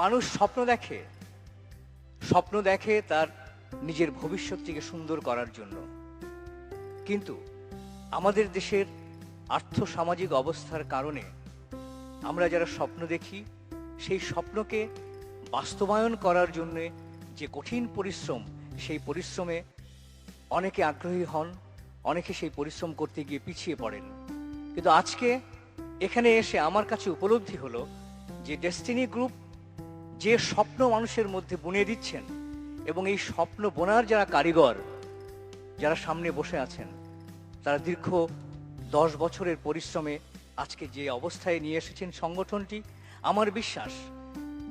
মানুষ স্বপ্ন দেখে স্বপ্ন দেখে তার নিজের ভবিষ্যৎটিকে সুন্দর করার জন্য। কিন্তু আমাদের দেশের আর্থসামাজিক অবস্থার কারণে আমরা যারা স্বপ্ন দেখি, সেই স্বপ্নকে বাস্তবায়ন করার জন্য যে কঠিন পরিশ্রম, সেই পরিশ্রমে অনেকে আগ্রহী হন, অনেকে সেই পরিশ্রম করতে গিয়ে পিছিয়ে পড়েন। কিন্তু আজকে এখানে এসে আমার কাছে উপলব্ধি হলো যে ডেস্টিনি গ্রুপ যে স্বপ্ন মানুষের মধ্যে বুনে দিচ্ছেন এবং এই স্বপ্ন বোনার যারা কারিগর, যারা সামনে বসে আছেন, তারা দীর্ঘ দশ বছরের পরিশ্রমে আজকে যে অবস্থায় নিয়ে এসেছেন সংগঠনটি, আমার বিশ্বাস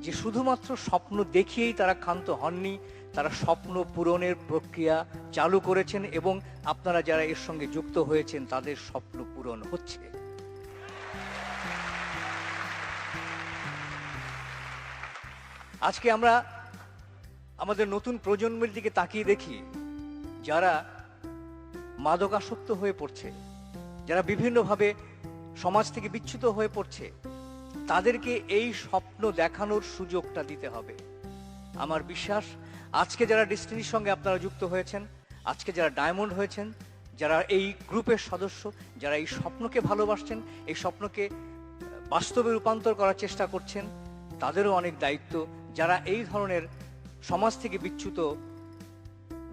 যে শুধুমাত্র স্বপ্ন দেখিয়েই তারা ক্ষান্ত হননি, তারা স্বপ্ন পূরণের প্রক্রিয়া চালু করেছেন এবং আপনারা যারা এর সঙ্গে যুক্ত হয়েছেন, তাদের স্বপ্ন পূরণ হচ্ছে। আজকে আমরা আমাদের নতুন প্রজন্মের দিকে তাকিয়ে দেখি যারা মাদকাসক্ত হয়ে পড়ছে, যারা বিভিন্নভাবে সমাজ থেকে বিচ্যুত হয়ে পড়ছে, তাদেরকে এই স্বপ্ন দেখানোর সুযোগটা দিতে হবে। আমার বিশ্বাস, আজকে যারা ডেস্টিনির সঙ্গে আপনারা যুক্ত হয়েছেন, আজকে যারা ডায়মন্ড হয়েছেন, যারা এই গ্রুপের সদস্য, যারা এই স্বপ্নকে ভালোবাসছেন, এই স্বপ্নকে বাস্তবে রূপান্তর করার চেষ্টা করছেন, তাদেরও অনেক দায়িত্ব যারা এই ধরনের সমাজ থেকে বিচ্যুত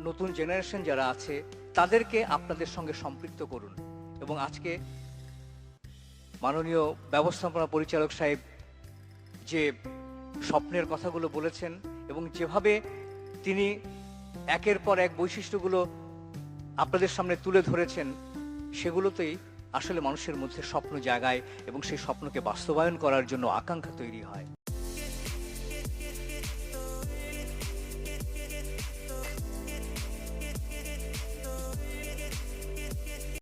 নতুন জেনারেশন যারা আছে, তাদেরকে আপনাদের সঙ্গে সম্পৃক্ত করুন। এবং আজকে মাননীয় ব্যবস্থাপনা পরিচালক সাহেব যে স্বপ্নের কথাগুলো বলেছেন এবং যেভাবে তিনি একের পর এক বৈশিষ্ট্যগুলো আপনাদের সামনে তুলে ধরেছেন, সেগুলোতেই আসলে মানুষের মধ্যে স্বপ্ন জাগায় এবং সেই স্বপ্নকে বাস্তবায়ন করার জন্য আকাঙ্ক্ষা তৈরি হয়।